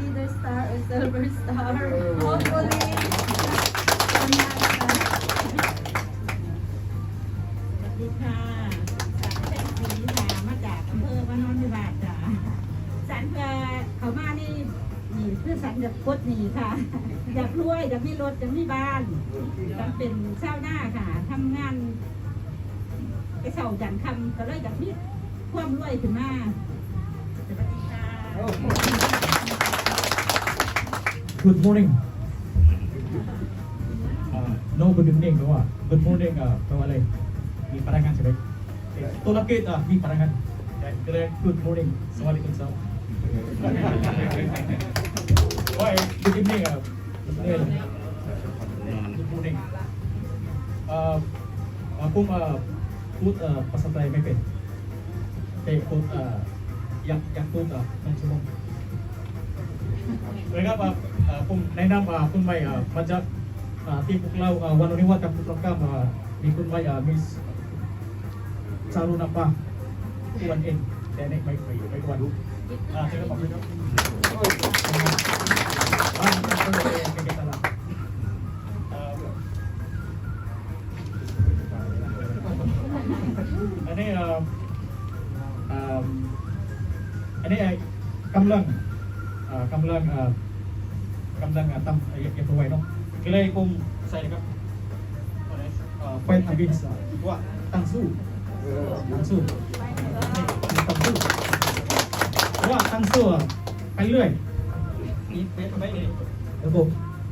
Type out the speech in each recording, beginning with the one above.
leader star or silver star. Hopefully, on that side. สวัสดีค่ะสันเทพศรีค่ะมาจากอำเภอบ้านโนนทบาทจ้ะสันเพื่อเขามานี่นี่คือสันอยากพดหนีค่ะ อยากรวยอยากมีรถอยากมีบ้านสันเป็นเช่าวหน้าค่ะทำงาน ไปเช่าจันทร์คำก็เลยอยากมีความรวยขึ้นมาสวัสดีค่ะ Good morning. Uh, no, good evening. No, ah. Good morning. Uh, kawalay. Di parangan sila. Eh. Tulakit. Ah, di parangan. Good morning. Sawali kong sawa. Why? Good evening. Uh, good morning. Uh, ako, uh, ah, put ah, uh, pasatay mepe. Kay put uh, yak yak put uh, ng sumong. Regap kung nainam kung may majak tipuklaw wanuniwa kapuklaw ka likun may miss saro na pa kuwan in kaya may may may kuwan ah sige pa Ani um, um, ani kamlang. กำลังเอ่อกำลังเอ่อกำลังเอ่อทำเอ่อเก็บเอาไว้เนาะก็เลยผมใส่นะครับเอ่อ fight against อะว่าตั้งสู้ตั้งสู้นี่ตั้งสู้ว่าตั้งสู้อะไปเรื่อยนี่ไปไปเลยแล้วก็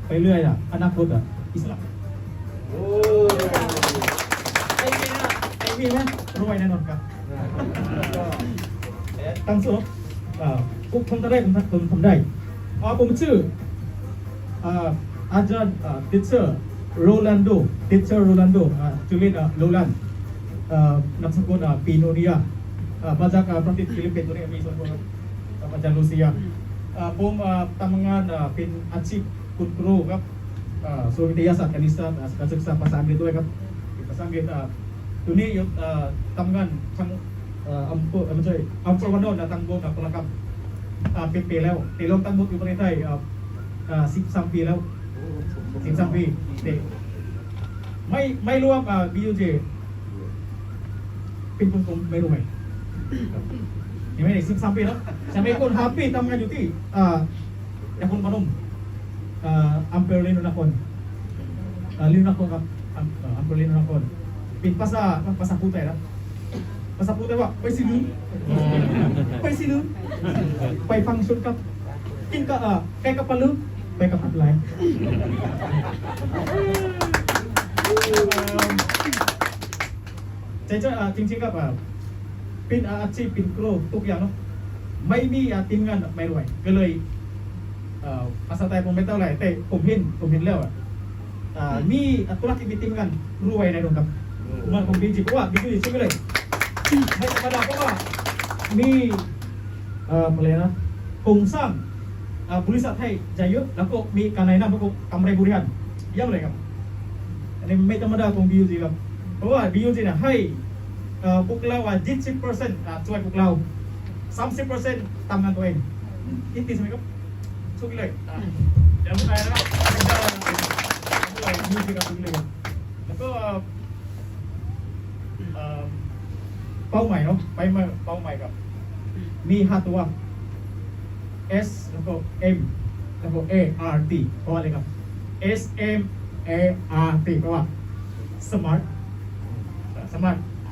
ไปเรื่อยอะอนาคตอะอิสระไอ้มีนะไอ้มีนะรวยแน่นอนครับตั้งสู้อ่า ผมทำได้ผมทำผมทำได้อ่าผมชื่ออาจารย์อ่าทิเชอร์โรลันโดทิเชอร์โรลันโดอ่าชื่อเล่นโรลันนามสกุลปีโนเนียมาจากประเทศฟิลิปปินส์ตัวนี้มีส่วนร่วมอ่ามาจากรัสเซียาผมทำงานเป็นอาชีพคุณครูครับส่วนวิทยาศาสตร์คณิตศาสตร์การศึกษาภาษาอังกฤษด้วยครับภาษาอังกฤษตัวนี้ทำงานทั้งอำเภอไม่ใช่อำเภอวันโนนนะตั้งโบกับพลกรรมอ่า เป็นปีแล้วเตีลงตั้งโบอยู่ประเทศไทยอ่าสิบสามปีแล้วสิบสามปีเด็กไม่ไม่รวมอ่าบียูเจเป็นคนผมไม่รู้ไหมยังไม่ได้สิบสามปีแล้วฉันเป็นคนฮาปี้ทำงานอยู่ที่อ่านครพนมอ่าอำเภอเรนุนคร uh, Lino Nakon ครับอำเอ่ออำเภอ Lino Nakon ปิดภาษาภาษาพูดไทยนะ ภาษาพูดไทยว่าไปสิลืมไปสิลืมไปฟังชุดครับ กินกับเอ่อแกงกับปลาลืมไปกับผัดไหลใจเจ้าอะจริงๆครับอะเป็นอาชีพเป็นครูทุกอย่างเนาะไม่มีอะทีมงานไม่รวยก็เลยเอ่อภาษาไทยผมไม่เท่าไหร่แต่ผมเห็นผมเห็นแล้วอะอ่ามีธุรกิจมีทีมงานรวยแน่นอนครับเหมันผมจริงๆเพราะว่าบิ๊กซีใช่ไหมเลย ไม่ธรรมดาเพราะว่ามีเอ่ออะไรนะโครงสร้างอ่าบริษัทให้ใจเยอะแล้วก็มีการในหน้าพวกกำไรบริหารเยี่ยมเลยครับอันนี้ไม่ธรรมดาของ BUG ครับเพราะว่า BUG เนี่ยให้เอ่อพวกเราอะ20%อะช่วยพวกเรา 30%ทำงานตัวเองยินดีใช่ไหมครับช่วยเลยอะเดี๋ยวไปนะครับมีสิกับทุกเรื่องแล้วก็เอ่อ เป้าหมายเนาะไปมาเป้าหมายกับ มีห้าตัว S แล้วก็ M แล้วก็ A R T เพราะอะไรครับ S M A R T เพราะว่า smart smart